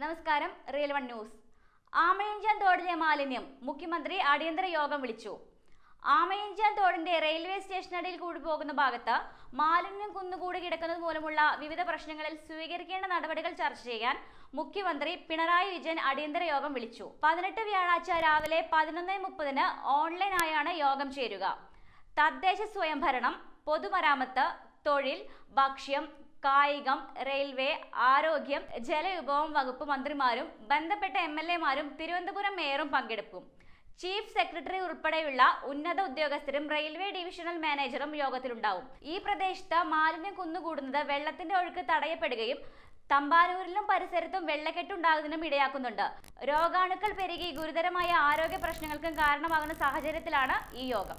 നമസ്കാരം real one news. Amayizhanjan തോടിലെ മാലിന്യം മുഖ്യമന്ത്രി അടിയന്തര യോഗം വിളിച്ചു. ആമയിഞ്ചാൻ തോടിന്റെ റെയിൽവേ സ്റ്റേഷനടിയിൽ കൂടി പോകുന്ന ഭാഗത്ത് മാലിന്യം കുന്നുകൂടി കിടക്കുന്നത് മൂലമുള്ള വിവിധ പ്രശ്നങ്ങളിൽ സ്വീകരിക്കേണ്ട നടപടികൾ ചർച്ച ചെയ്യാൻ മുഖ്യമന്ത്രി പിണറായി വിജയൻ അടിയന്തര യോഗം വിളിച്ചു. പതിനെട്ട് വ്യാഴാഴ്ച രാവിലെ പതിനൊന്ന് മുപ്പതിന് ഓൺലൈനായാണ് യോഗം ചേരുക. തദ്ദേശ സ്വയംഭരണം പൊതുമരാമത്ത് തൊഴിൽ ഭക്ഷ്യം കായികം റെയിൽവേ ആരോഗ്യം ജലവിഭവം വകുപ്പ് മന്ത്രിമാരും ബന്ധപ്പെട്ട എം എൽ എമാരും തിരുവനന്തപുരം മേയറും പങ്കെടുക്കും. ചീഫ് സെക്രട്ടറി ഉൾപ്പെടെയുള്ള ഉന്നത ഉദ്യോഗസ്ഥരും റെയിൽവേ ഡിവിഷണൽ മാനേജറും യോഗത്തിലുണ്ടാവും. ഈ പ്രദേശത്ത് മാലിന്യം കുന്നുകൂടുന്നത് വെള്ളത്തിന്റെ ഒഴുക്ക് തടയപ്പെടുകയും തമ്പാനൂരിലും പരിസരത്തും വെള്ളക്കെട്ടുണ്ടാകുന്നതിനും ഇടയാക്കുന്നുണ്ട്. രോഗാണുക്കൾ പെരുകി ഗുരുതരമായ ആരോഗ്യ പ്രശ്നങ്ങൾക്കും കാരണമാകുന്ന സാഹചര്യത്തിലാണ് ഈ യോഗം.